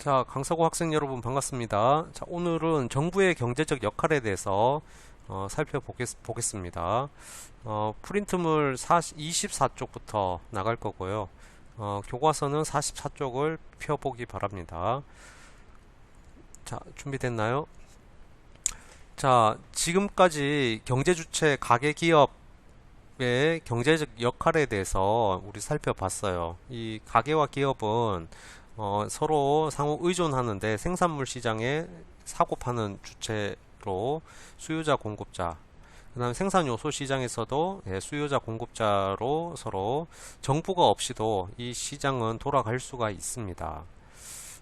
자, 강서구 학생 여러분 반갑습니다. 자, 오늘은 정부의 경제적 역할에 대해서 어, 살펴보겠습니다. 어, 프린트물 40, 24쪽부터 나갈 거고요. 어, 교과서는 44쪽을 펴보기 바랍니다. 자, 준비됐나요? 자, 지금까지 경제 주체 가계 기업 의 경제적 역할에 대해서 우리 살펴봤어요. 이 가계와 기업은 어, 서로 상호 의존하는데 생산물 시장에 사고 파는 주체로 수요자 공급자 그 다음에 생산 요소 시장에서도 예, 수요자 공급자로 서로 정부가 없이도 이 시장은 돌아갈 수가 있습니다.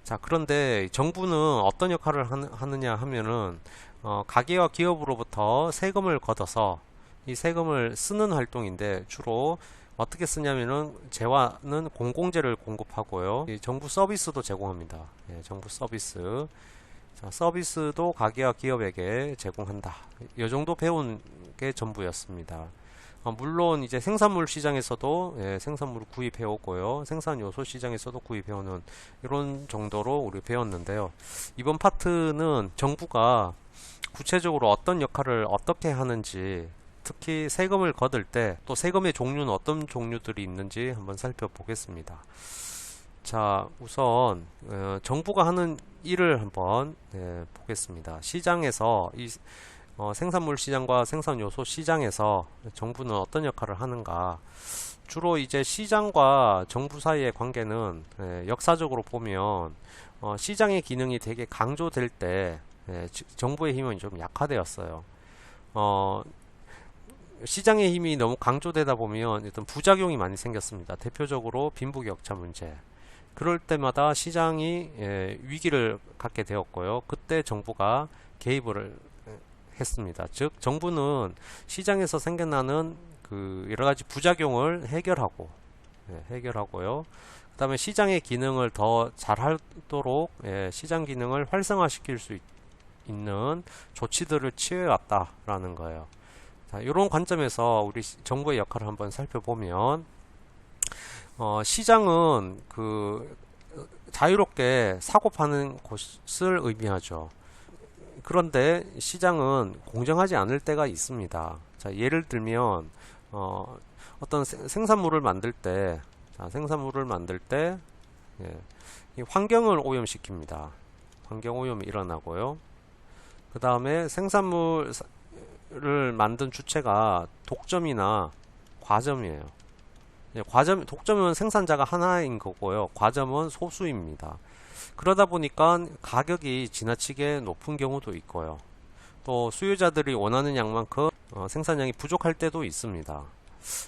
자 그런데 정부는 어떤 역할을 하느냐 하면은 어, 가계와 기업으로부터 세금을 걷어서 이 세금을 쓰는 활동인데 주로 어떻게 쓰냐면은 재화는 공공재를 공급하고요. 정부 서비스도 제공합니다. 예, 정부 서비스. 자, 서비스도 가게와 기업에게 제공한다. 이 정도 배운 게 전부였습니다. 어, 물론 이제 생산물 시장에서도 예, 생산물을 구입해 오고요. 생산 요소 시장에서도 구입해 오는 이런 정도로 우리 배웠는데요. 이번 파트는 정부가 구체적으로 어떤 역할을 어떻게 하는지 특히 세금을 거둘 때 또 세금의 종류는 어떤 종류들이 있는지 한번 살펴보겠습니다. 자, 우선 어, 정부가 하는 일을 한번 네, 보겠습니다. 시장에서 이 어, 생산물 시장과 생산 요소 시장에서 정부는 어떤 역할을 하는가? 주로 이제 시장과 정부 사이의 관계는 예, 역사적으로 보면 어, 시장의 기능이 되게 강조될 때 예, 정부의 힘은 좀 약화되었어요. 어, 시장의 힘이 너무 강조되다 보면 일단 부작용이 많이 생겼습니다. 대표적으로 빈부격차 문제. 그럴 때마다 시장이 예, 위기를 갖게 되었고요. 그때 정부가 개입을 했습니다. 즉 정부는 시장에서 생겨나는 그 여러 가지 부작용을 해결하고 예, 해결하고요. 그다음에 시장의 기능을 더 잘하도록 예, 시장 기능을 활성화시킬 수 있, 있는 조치들을 취해 왔다라는 거예요. 자, 이런 관점에서 우리 정부의 역할을 한번 살펴보면 어, 시장은 그 자유롭게 사고 파는 곳을 의미하죠. 그런데 시장은 공정하지 않을 때가 있습니다. 자, 예를 들면 어, 어떤 생산물을 만들 때, 자, 생산물을 만들 때 예, 이 환경을 오염시킵니다. 환경 오염이 일어나고요. 그 다음에 생산물 를 만든 주체가 독점이나 과점이에요. 예, 과점, 독점은 생산자가 하나인 거고요. 과점은 소수입니다. 그러다 보니까 가격이 지나치게 높은 경우도 있고요. 또 수요자들이 원하는 양만큼 어, 생산량이 부족할 때도 있습니다.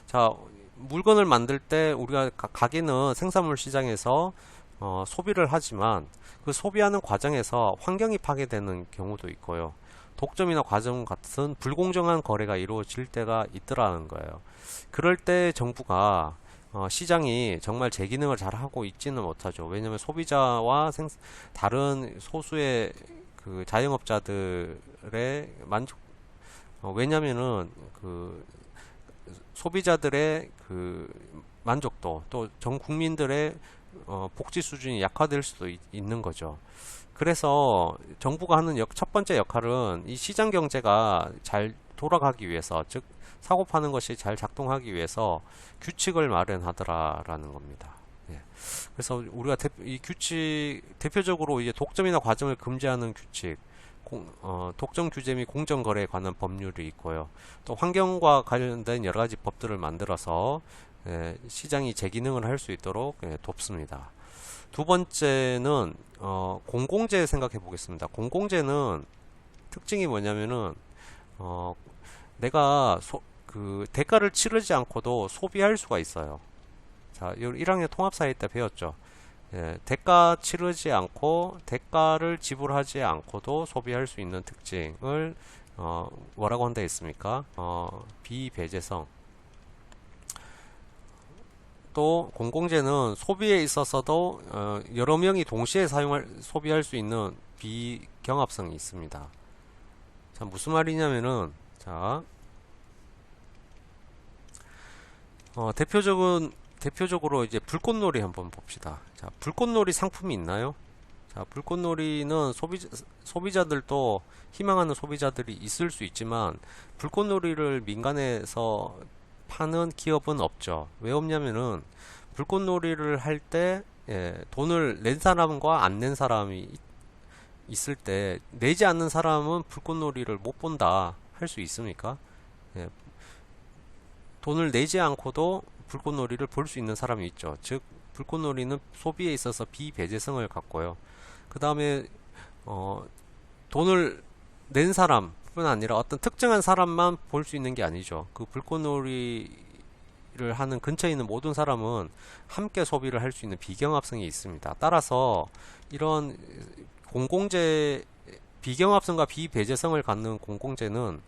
자, 물건을 만들 때 우리가 가게는 생산물 시장에서 어, 소비를 하지만 그 소비하는 과정에서 환경이 파괴되는 경우도 있고요. 독점이나 과점 같은 불공정한 거래가 이루어질 때가 있더라는 거예요. 그럴 때 정부가 어, 시장이 정말 제 기능을 잘 하고 있지는 못하죠. 왜냐하면 소비자와 생, 다른 소수의 그 자영업자들의 만족, 어, 왜냐면은 그 소비자들의 그 만족도 또 전 국민들의 어, 복지 수준이 약화될 수도 있, 있는 거죠. 그래서 정부가 하는 역, 첫 번째 역할은 이 시장 경제가 잘 돌아가기 위해서, 즉 사고 파는 것이 잘 작동하기 위해서 규칙을 마련하더라라는 겁니다. 예. 그래서 우리가 대, 이 규칙 대표적으로 이제 독점이나 과점을 금지하는 규칙, 공, 어, 독점 규제 및 공정 거래에 관한 법률이 있고요. 또 환경과 관련된 여러 가지 법들을 만들어서 예, 시장이 재기능을 할 수 있도록 예, 돕습니다. 두 번째는 어, 공공재 생각해 보겠습니다. 공공재는 특징이 뭐냐면은 어, 내가 소, 그 대가를 치르지 않고도 소비할 수가 있어요. 자, 1학년 통합사회 때 배웠죠. 예, 대가 치르지 않고 대가를 지불하지 않고도 소비할 수 있는 특징을 어, 뭐라고 한다 했습니까? 어, 비배제성. 또 공공재는 소비에 있어서도 어, 여러 명이 동시에 사용할 소비할 수 있는 비경합성이 있습니다. 자 무슨 말이냐면은 자 어, 대표적인 대표적으로 이제 불꽃놀이 한번 봅시다. 자 불꽃놀이 상품이 있나요? 자, 불꽃놀이는 소비, 소비자들도 희망하는 소비자들이 있을 수 있지만 불꽃놀이를 민간에서 파는 기업은 없죠. 왜 없냐면은 불꽃놀이를 할때 예, 돈을 낸 사람과 안 낸 사람이 있- 있을 때 내지 않는 사람은 불꽃놀이를 못 본다 할 수 있습니까? 예, 돈을 내지 않고도 불꽃놀이를 볼 수 있는 사람이 있죠. 즉 불꽃놀이는 소비에 있어서 비배제성을 갖고요. 그 다음에 어, 돈을 낸 사람 뿐 아니라 어떤 특정한 사람만 볼 수 있는 게 아니죠. 그 불꽃놀이를 하는 근처에 있는 모든 사람은 함께 소비를 할 수 있는 비경합성이 있습니다. 따라서 이런 공공재 비경합성과 비배제성을 갖는 공공재는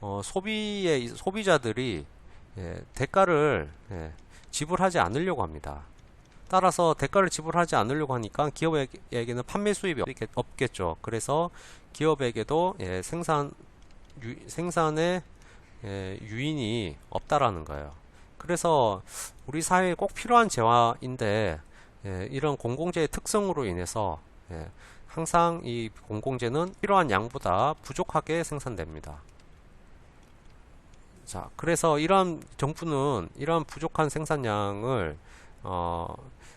어, 소비의 소비자들이 예, 대가를 예, 지불하지 않으려고 합니다. 따라서 대가를 지불하지 않으려고 하니까 기업에게는 판매 수입이 없겠- 없겠죠. 그래서 기업에게도 예, 생산 유, 생산의 예, 유인이 없다라는 거예요. 그래서 우리 사회에 꼭 필요한 재화인데 예, 이런 공공재의 특성으로 인해서 예, 항상 이 공공재는 필요한 양보다 부족하게 생산됩니다. 자, 그래서 이러한 정부는 이러한 부족한 생산량을 어,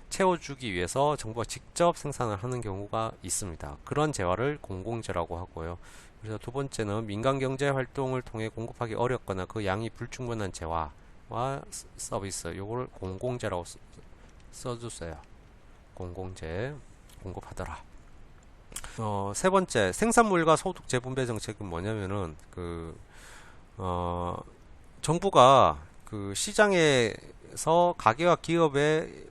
채워주기 위해서 정부가 직접 생산을 하는 경우가 있습니다. 그런 재화를 공공재라고 하고요. 그래서 두 번째는 민간 경제 활동을 통해 공급하기 어렵거나 그 양이 불충분한 재화와 스- 서비스, 요거를 공공재라고 써- 써주세요. 공공재 공급하더라. 어, 세 번째, 생산물과 소득 재분배 정책은 뭐냐면은 그 어, 정부가 그 시장에서 가게와 기업의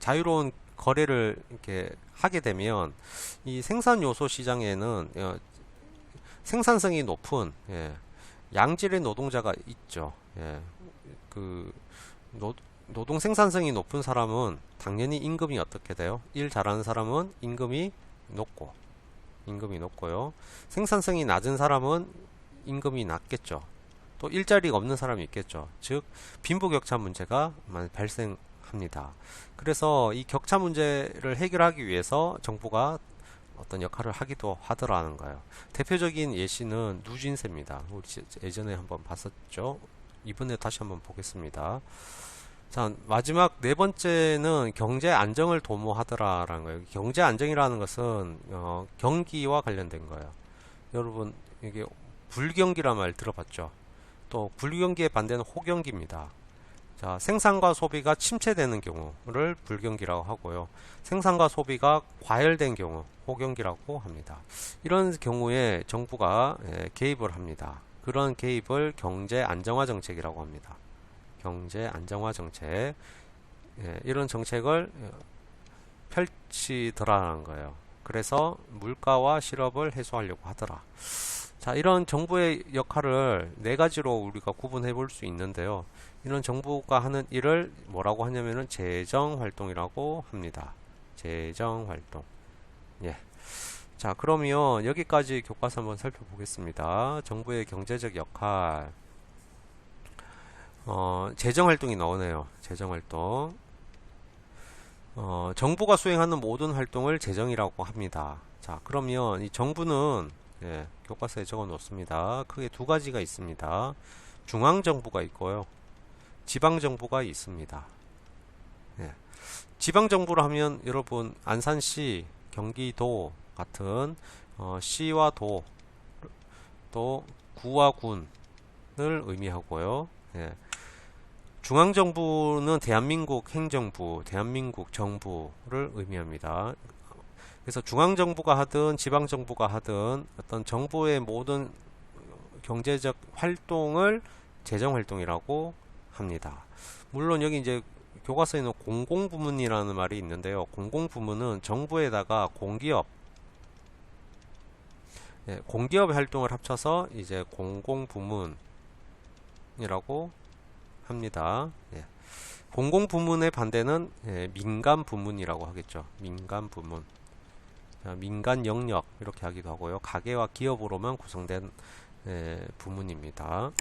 자유로운 거래를 이렇게 하게 되면 이 생산 요소 시장에는 어, 생산성이 높은 예, 양질의 노동자가 있죠. 예, 그 노, 노동 생산성이 높은 사람은 당연히 임금이 어떻게 돼요? 일 잘하는 사람은 임금이 높고 임금이 높고요. 생산성이 낮은 사람은 임금이 낮겠죠. 또 일자리가 없는 사람이 있겠죠. 즉 빈부격차 문제가 많이 발생합니다. 그래서 이 격차 문제를 해결하기 위해서 정부가 어떤 역할을 하기도 하더라는 거예요. 대표적인 예시는 누진세입니다. 우리 지- 예전에 한번 봤었죠. 이번에 다시 한번 보겠습니다. 자, 마지막 네 번째는 경제 안정을 도모하더라라는 거예요. 경제 안정이라는 것은 어, 경기와 관련된 거예요. 여러분 이게 불경기란 말 들어봤죠? 또 불경기의 반대는 호경기입니다. 자, 생산과 소비가 침체되는 경우를 불경기라고 하고요. 생산과 소비가 과열된 경우 호경기라고 합니다. 이런 경우에 정부가 예, 개입을 합니다. 그런 개입을 경제 안정화 정책이라고 합니다. 경제 안정화 정책 예, 이런 정책을 어, 펼치더라는 거예요. 그래서 물가와 실업을 해소하려고 하더라. 자, 이런 정부의 역할을 네 가지로 우리가 구분해 볼 수 있는데요. 이런 정부가 하는 일을 뭐라고 하냐면은 재정 활동이라고 합니다. 재정 활동. 예. 자, 그러면 여기까지 교과서 한번 살펴보겠습니다. 정부의 경제적 역할. 어, 재정 활동이 나오네요. 재정 활동. 어, 정부가 수행하는 모든 활동을 재정이라고 합니다. 자, 그러면 이 정부는 예, 교과서에 적어 놓습니다. 크게 두 가지가 있습니다. 중앙 정부가 있고요. 지방 정부가 있습니다. 예. 지방 정부를 하면 여러분 안산시, 경기도 같은 어, 시와 도, 또 구와 군을 의미하고요. 예. 중앙 정부는 대한민국 행정부, 대한민국 정부를 의미합니다. 그래서 중앙 정부가 하든 지방 정부가 하든 어떤 정부의 모든 경제적 활동을 재정 활동이라고 합니다. 물론 여기 이제 교과서에는 공공부문이라는 말이 있는데요. 공공부문은 정부에다가 공기업, 예, 공기업 활동을 합쳐서 이제 공공부문이라고 합니다. 예. 공공부문의 반대는 예, 민간부문이라고 하겠죠. 민간부문. 자, 민간 영역 이렇게 하기도 하고요. 가게와 기업으로만 구성된 예, 부문입니다.